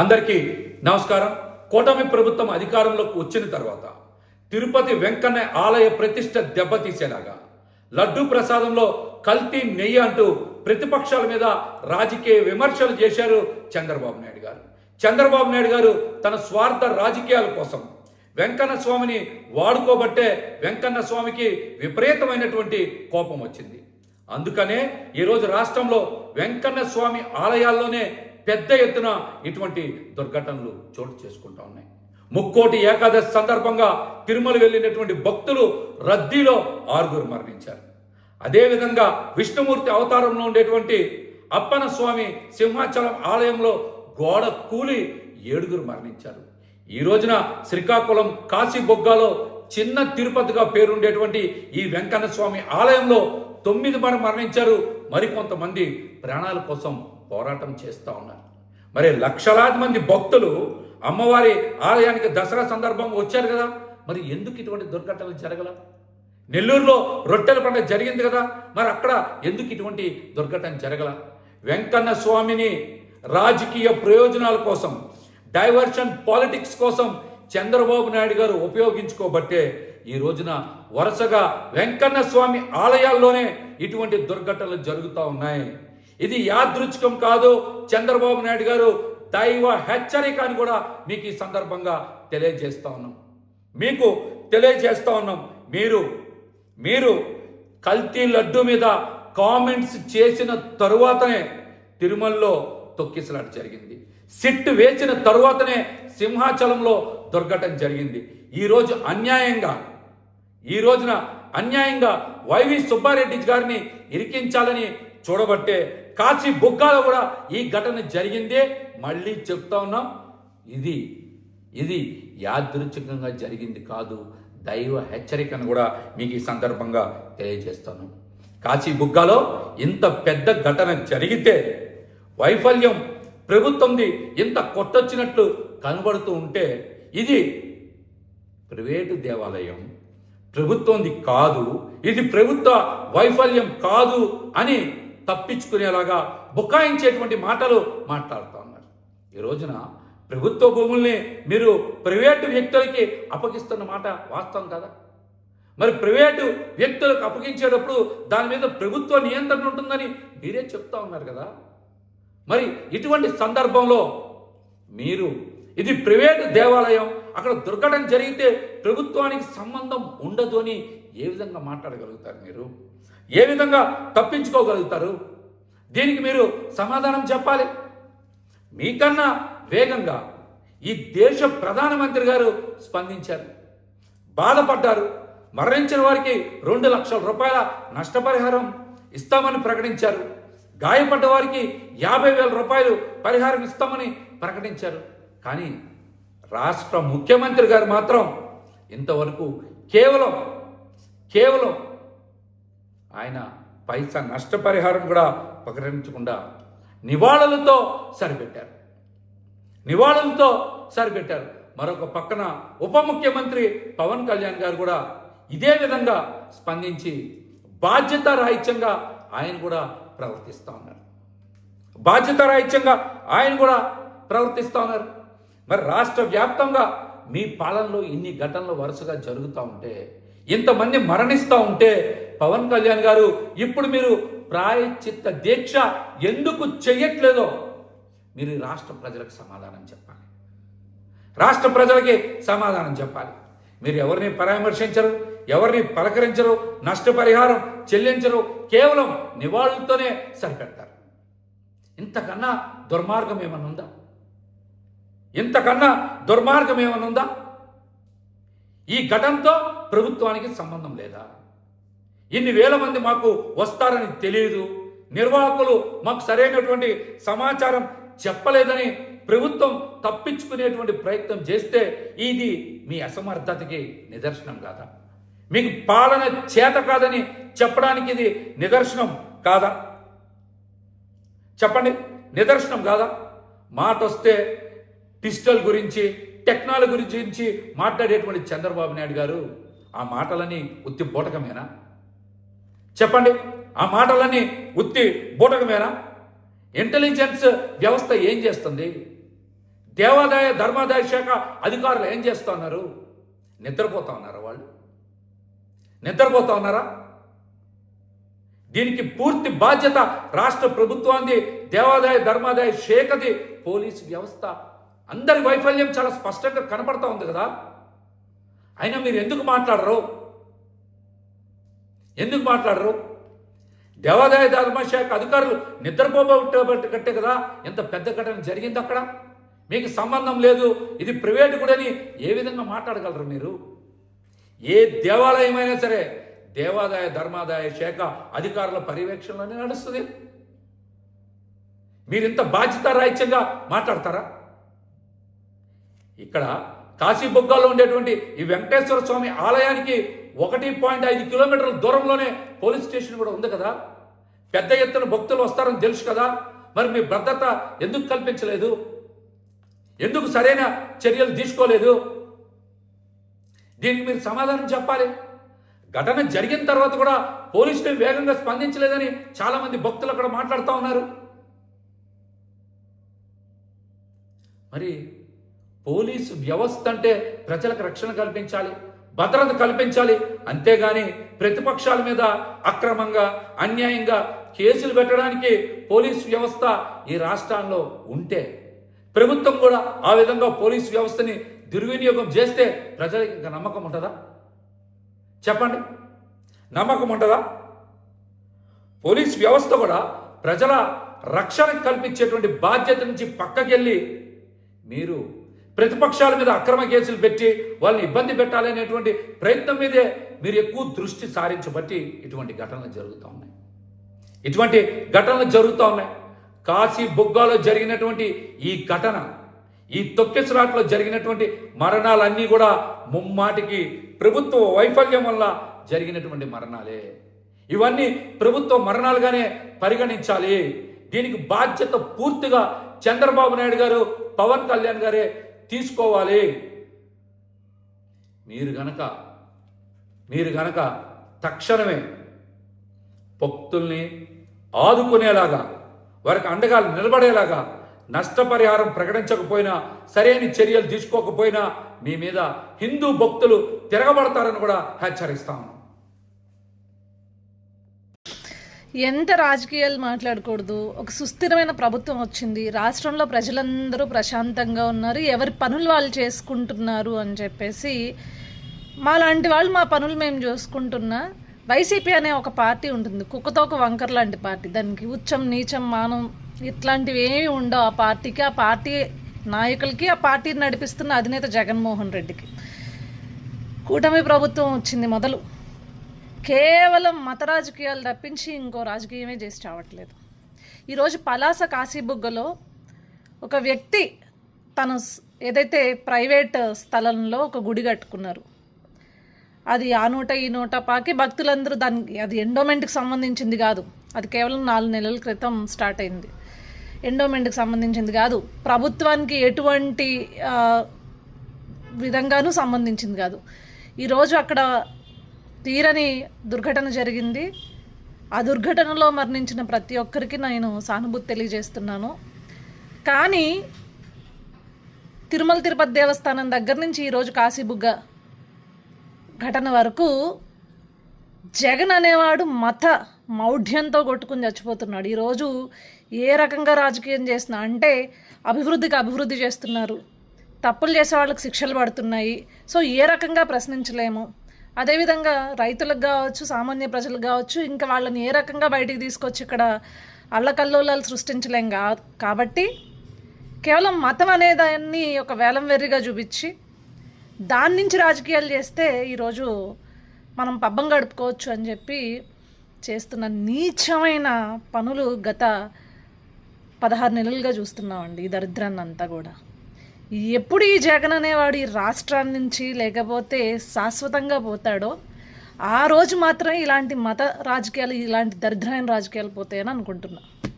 అందరికీ నమస్కారం. కూటమి ప్రభుత్వం అధికారంలోకి వచ్చిన తర్వాత తిరుపతి వెంకన్న ఆలయ ప్రతిష్ట దెబ్బతీసేలాగా లడ్డూ ప్రసాదంలో కల్తీ నెయ్యి అంటూ ప్రతిపక్షాల మీద రాజకీయ విమర్శలు చేశారు చంద్రబాబు నాయుడు గారు. చంద్రబాబు నాయుడు గారు తన స్వార్థ రాజకీయాల కోసం వెంకన్న స్వామిని వాడుకోబట్టే వెంకన్న స్వామికి విపరీతమైనటువంటి కోపం వచ్చింది. అందుకనే ఈరోజు రాష్ట్రంలో వెంకన్న స్వామి ఆలయాల్లోనే పెద్ద ఎత్తున ఇటువంటి దుర్ఘటనలు చోటు చేసుకుంటా ఉన్నాయి. ముక్కోటి ఏకాదశి సందర్భంగా తిరుమల వెళ్ళినటువంటి భక్తులు రద్దీలో ఆరుగురు మరణించారు. అదేవిధంగా విష్ణుమూర్తి అవతారంలో ఉండేటువంటి అప్పన స్వామి సింహాచలం ఆలయంలో గోడ కూలి ఏడుగురు మరణించారు. ఈ రోజున శ్రీకాకుళం కాశీ బొగ్గాలో చిన్న తిరుపతిగా పేరుండేటువంటి ఈ వెంకన్న స్వామి ఆలయంలో తొమ్మిది మంది మరణించారు. మరికొంతమంది ప్రాణాల కోసం పోరాటం చేస్తూ ఉన్నారు. మరి లక్షలాది మంది భక్తులు అమ్మవారి ఆలయానికి దసరా సందర్భంగా వచ్చారు కదా మరి ఎందుకు ఇటువంటి దుర్ఘటనలు జరగల? నెల్లూరులో రొట్టెల పండుగ జరిగింది కదా మరి అక్కడ ఎందుకు ఇటువంటి దుర్ఘటన జరగల? వెంకన్న స్వామిని రాజకీయ ప్రయోజనాల కోసం డైవర్షన్ పాలిటిక్స్ కోసం చంద్రబాబు నాయుడు గారు ఉపయోగించుకోబట్టే ఈ రోజున వరుసగా వెంకన్న స్వామి ఆలయాల్లోనే ఇటువంటి దుర్ఘటనలు జరుగుతూ ఉన్నాయి. ఇది యాదృచ్ఛికం కాదు. చంద్రబాబు నాయుడు గారు దైవ హెచ్చరిక అని కూడా మీకు ఈ సందర్భంగా తెలియజేస్తా ఉన్నాం. మీకు తెలియజేస్తా ఉన్నాం. మీరు మీరు కల్తీ లడ్డు మీద కామెంట్స్ చేసిన తరువాతనే తిరుమలలో తొక్కిసలాట జరిగింది. సిట్ వేసిన తరువాతనే సింహాచలంలో దుర్ఘటన జరిగింది. ఈరోజు అన్యాయంగా ఈ రోజున అన్యాయంగా వైవి సుబ్బారెడ్డి గారిని ఇరికించాలని చూడబట్టే కాశీ బుగ్గాలో కూడా ఈ ఘటన జరిగిందే. మళ్ళీ చెప్తా ఉన్నాం ఇది ఇది యాదృచ్ఛికంగా జరిగింది కాదు. దైవ హెచ్చరికను కూడా మీకు ఈ సందర్భంగా తెలియజేస్తాను. కాశీ బుగ్గాలో ఇంత పెద్ద ఘటన జరిగితే వైఫల్యం ప్రభుత్వంది ఇంత కొట్టొచ్చినట్లు కనబడుతూ ఉంటే ఇది ప్రైవేటు దేవాలయం ప్రభుత్వంది కాదు ఇది ప్రభుత్వ వైఫల్యం కాదు అని తప్పించుకునేలాగా బుకాయించేటువంటి మాటలు మాట్లాడుతూ ఉన్నారు ఈ రోజున ప్రభుత్వ భూముల్ని మీరు ప్రైవేటు వ్యక్తులకి అప్పగిస్తున్న మాట వాస్తవం కదా? మరి ప్రైవేటు వ్యక్తులకు అప్పగించేటప్పుడు దాని మీద ప్రభుత్వ నియంత్రణ ఉంటుందని మీరే చెప్తా ఉన్నారు కదా? మరి ఇటువంటి సందర్భంలో మీరు ఇది ప్రైవేటు దేవాలయం అక్కడ దుర్ఘటన జరిగితే ప్రభుత్వానికి సంబంధం ఉండదు అని ఏ విధంగా మాట్లాడగలుగుతారు మీరు? ఏ విధంగా తప్పించుకోగలుగుతారు? దీనికి మీరు సమాధానం చెప్పాలి. మీకన్నా వేగంగా ఈ దేశ ప్రధానమంత్రి గారు స్పందించారు. బాధపడ్డారు. మరణించిన వారికి రెండు లక్షల రూపాయల నష్టపరిహారం ఇస్తామని ప్రకటించారు. గాయపడ్డ వారికి యాభై వేల రూపాయలు పరిహారం ఇస్తామని ప్రకటించారు. కానీ రాష్ట్ర ముఖ్యమంత్రి గారు మాత్రం ఇంతవరకు కేవలం కేవలం ఆయన పైసా నష్టపరిహారం కూడా ప్రకటించకుండా నివాళులతో సరిపెట్టారు. నివాళులతో సరిపెట్టారు. మరొక పక్కన ఉప ముఖ్యమంత్రి పవన్ కళ్యాణ్ గారు కూడా ఇదే విధంగా స్పందించి బాధ్యత రాహిత్యంగా ఆయన కూడా ప్రవర్తిస్తూ ఉన్నారు. బాధ్యత రాహిత్యంగా ఆయన కూడా ప్రవర్తిస్తూ ఉన్నారు. మరి రాష్ట్ర వ్యాప్తంగా మీ పాలనలో ఇన్ని ఘటనలు వరుసగా జరుగుతూ ఉంటే ఇంతమంది మరణిస్తూ ఉంటే పవన్ కళ్యాణ్ గారు ఇప్పుడు మీరు ప్రాయచిత్త దీక్ష ఎందుకు చెయ్యట్లేదో మీరు రాష్ట్ర ప్రజలకు సమాధానం చెప్పాలి. రాష్ట్ర ప్రజలకి సమాధానం చెప్పాలి. మీరు ఎవరిని పరామర్శించరు ఎవరిని పలకరించరు నష్టపరిహారం చెల్లించరు కేవలం నివాళులతోనే సరిపెడతారు. ఇంతకన్నా దుర్మార్గం ఏమన్నా ఉందా? ఇంతకన్నా దుర్మార్గం ఏమైనా ఉందా? ఈ ఘటనతో ప్రభుత్వానికి సంబంధం లేదా? ఇన్ని వేల మంది మాకు వస్తారని తెలియదు నిర్వాహకులు మాకు సరైనటువంటి సమాచారం చెప్పలేదని ప్రభుత్వం తప్పించుకునేటువంటి ప్రయత్నం చేస్తే ఇది మీ అసమర్థతకి నిదర్శనం కాదా? మీకు పాలన చేత కాదని చెప్పడానికి ఇది నిదర్శనం కాదా? చెప్పండి నిదర్శనం కాదా? మాట వస్తే డిజిటల్ గురించి టెక్నాలజీ గురించి మాట్లాడేటువంటి చంద్రబాబు నాయుడు గారు ఆ మాటలని ఉత్తి బూటకమేనా చెప్పండి ఆ మాటలన్నీ ఉత్తి బూటకమేనా ఇంటెలిజెన్స్ వ్యవస్థ ఏం చేస్తుంది? దేవాదాయ ధర్మాదాయ శాఖ అధికారులు ఏం చేస్తున్నారు? నిద్రపోతా ఉన్నారా వాళ్ళు? నిద్రపోతా ఉన్నారా? దీనికి పూర్తి బాధ్యత రాష్ట్ర ప్రభుత్వాన్ని దేవాదాయ ధర్మాదాయ శాఖది పోలీసు వ్యవస్థ. అందరి వైఫల్యం చాలా స్పష్టంగా కనపడతా ఉంది కదా? అయినా మీరు ఎందుకు మాట్లాడరు? ఎందుకు మాట్లాడరు? దేవాదాయ ధర్మశాఖ అధికారులు నిద్రపోబట్టే కట్టే కదా ఎంత పెద్ద ఘటన జరిగింది అక్కడ? మీకు సంబంధం లేదు ఇది ప్రైవేటు గుడని ఏ విధంగా మాట్లాడగలరు మీరు? ఏ దేవాలయమైనా సరే దేవాదాయ ధర్మాదాయ శాఖ అధికారుల పర్యవేక్షణలోనే నడుస్తుంది. మీరు ఇంత బాధ్యతారాహిత్యంగా మాట్లాడతారా? ఇక్కడ కాశీబొగ్గాలో ఉండేటువంటి ఈ వెంకటేశ్వర స్వామి ఆలయానికి ఒకటి పాయింట్ ఐదు కిలోమీటర్ల దూరంలోనే పోలీస్ స్టేషన్ కూడా ఉంది కదా? పెద్ద ఎత్తున భక్తులు వస్తారని తెలుసు కదా? మరి మీ భద్రత ఎందుకు కల్పించలేదు? ఎందుకు సరైన చర్యలు తీసుకోలేదు? దీనికి మీరు సమాధానం చెప్పాలి. ఘటన జరిగిన తర్వాత కూడా పోలీసులు వేగంగా స్పందించలేదని చాలామంది భక్తులు అక్కడ మాట్లాడుతూ ఉన్నారు. మరి పోలీసు వ్యవస్థ అంటే ప్రజలకు రక్షణ కల్పించాలి. భద్రత కల్పించాలి. అంతేగాని ప్రతిపక్షాల మీద అక్రమంగా అన్యాయంగా కేసులు పెట్టడానికి పోలీస్ వ్యవస్థ ఈ రాష్ట్రాల్లో ఉంటే ప్రభుత్వం కూడా ఆ విధంగా పోలీస్ వ్యవస్థని దుర్వినియోగం చేస్తే ప్రజలకు ఇంకా నమ్మకం ఉంటుందా? చెప్పండి. నమ్మకం ఉంటుందా? పోలీస్ వ్యవస్థ కూడా ప్రజల రక్షణ కల్పించేటువంటి బాధ్యత నుంచి పక్కకెళ్ళి మీరు ప్రతిపక్షాల మీద అక్రమ కేసులు పెట్టి వాళ్ళని ఇబ్బంది పెట్టాలనేటువంటి ప్రయత్నం మీదే మీరు ఎక్కువ దృష్టి సారించబట్టి ఇటువంటి ఘటనలు జరుగుతూ ఉన్నాయి. ఇటువంటి ఘటనలు జరుగుతూ ఉన్నాయి. కాశీ బొగ్గాలో జరిగినటువంటి ఈ ఘటన ఈ తొక్కెసరాట్లో జరిగినటువంటి మరణాలన్నీ కూడా ముమ్మాటికి ప్రభుత్వ వైఫల్యం వల్ల జరిగినటువంటి మరణాలే. ఇవన్నీ ప్రభుత్వ మరణాలుగానే పరిగణించాలి. దీనికి బాధ్యత పూర్తిగా చంద్రబాబు నాయుడు గారు పవన్ కళ్యాణ్ గారే తీసుకోవాలి. మీరు గనక మీరు గనక తక్షణమే భక్తుల్ని ఆదుకునేలాగా వారికి అండగా నిలబడేలాగా నష్టపరిహారం ప్రకటించకపోయినా సరైన చర్యలు తీసుకోకపోయినా మీ మీద హిందూ భక్తులు తిరగబడతారని కూడా హెచ్చరిస్తాము ఎంత రాజకీయాలు మాట్లాడకూడదు? ఒక సుస్థిరమైన ప్రభుత్వం వచ్చింది. రాష్ట్రంలో ప్రజలందరూ ప్రశాంతంగా ఉన్నారు. ఎవరి పనులు వాళ్ళు చేసుకుంటున్నారు అని చెప్పేసి మా లాంటి వాళ్ళు మా పనులు మేము చూసుకుంటున్నా. వైసీపీ అనే ఒక పార్టీ ఉంటుంది. కుక్కతో ఒక వంకర్ లాంటి పార్టీ. దానికి ఉచ్చం నీచం మానం ఇట్లాంటివి ఏమి ఉండవు ఆ పార్టీకి. ఆ పార్టీ నాయకులకి ఆ పార్టీని నడిపిస్తున్న అధినేత జగన్మోహన్ రెడ్డికి. కూటమి ప్రభుత్వం వచ్చింది మొదలు. కేవలం మత రాజకీయాలు తప్పించి ఇంకో రాజకీయమే చేసి చావట్లేదు. ఈరోజు పలాస కాశీబుగ్గలో ఒక వ్యక్తి తను ఏదైతే ప్రైవేట్ స్థలంలో ఒక గుడి కట్టుకున్నారు. అది ఆ నూట ఈ నూట పాకి భక్తులందరూ దానికి అది ఎండోమెంట్కి సంబంధించింది కాదు. అది కేవలం నాలుగు నెలల క్రితం స్టార్ట్ అయింది. ఎండోమెంట్కి సంబంధించింది కాదు. ప్రభుత్వానికి ఎటువంటి విధంగానూ సంబంధించింది కాదు. ఈరోజు అక్కడ తీరని దుర్ఘటన జరిగింది. ఆ దుర్ఘటనలో మరణించిన ప్రతి ఒక్కరికి నేను సానుభూతి తెలియజేస్తున్నాను. కానీ తిరుమల తిరుపతి దేవస్థానం దగ్గర నుంచి ఈరోజు కాశీబుగ్గ ఘటన వరకు జగన్ అనేవాడు మత మౌఢ్యంతో కొట్టుకుని చచ్చిపోతున్నాడు. ఈరోజు ఏ రకంగా రాజకీయం చేసినా అంటే అభివృద్ధికి అభివృద్ధి చేస్తున్నారు. తప్పులు చేసే వాళ్ళకి శిక్షలు పడుతున్నాయి. సో ఏ రకంగా ప్రశ్నించలేము. అదేవిధంగా రైతులకు కావచ్చు సామాన్య ప్రజలకు కావచ్చు ఇంకా వాళ్ళని ఏ రకంగా బయటికి తీసుకొచ్చి ఇక్కడ అల్లకల్లోలాలు సృష్టించలేం కా కాబట్టి కేవలం మతం అనే దాన్ని ఒక వేలం వెర్రిగా చూపించి దాని నుంచి రాజకీయాలు చేస్తే ఈరోజు మనం పబ్బం గడుపుకోవచ్చు అని చెప్పి చేస్తున్న నీచమైన పనులు గత పదహారు నెలలుగా చూస్తున్నామండి ఈ దరిద్రాన్ని అంతా కూడా. ఎప్పుడు ఈ జగన్ అనేవాడు ఈ రాష్ట్రాన్ని నుంచి లేకపోతే శాశ్వతంగా పోతాడో ఆ రోజు మాత్రమే ఇలాంటి మత రాజకీయాలు ఇలాంటి దరిద్రమైన రాజకీయాలు పోతాయని అనుకుంటున్నాను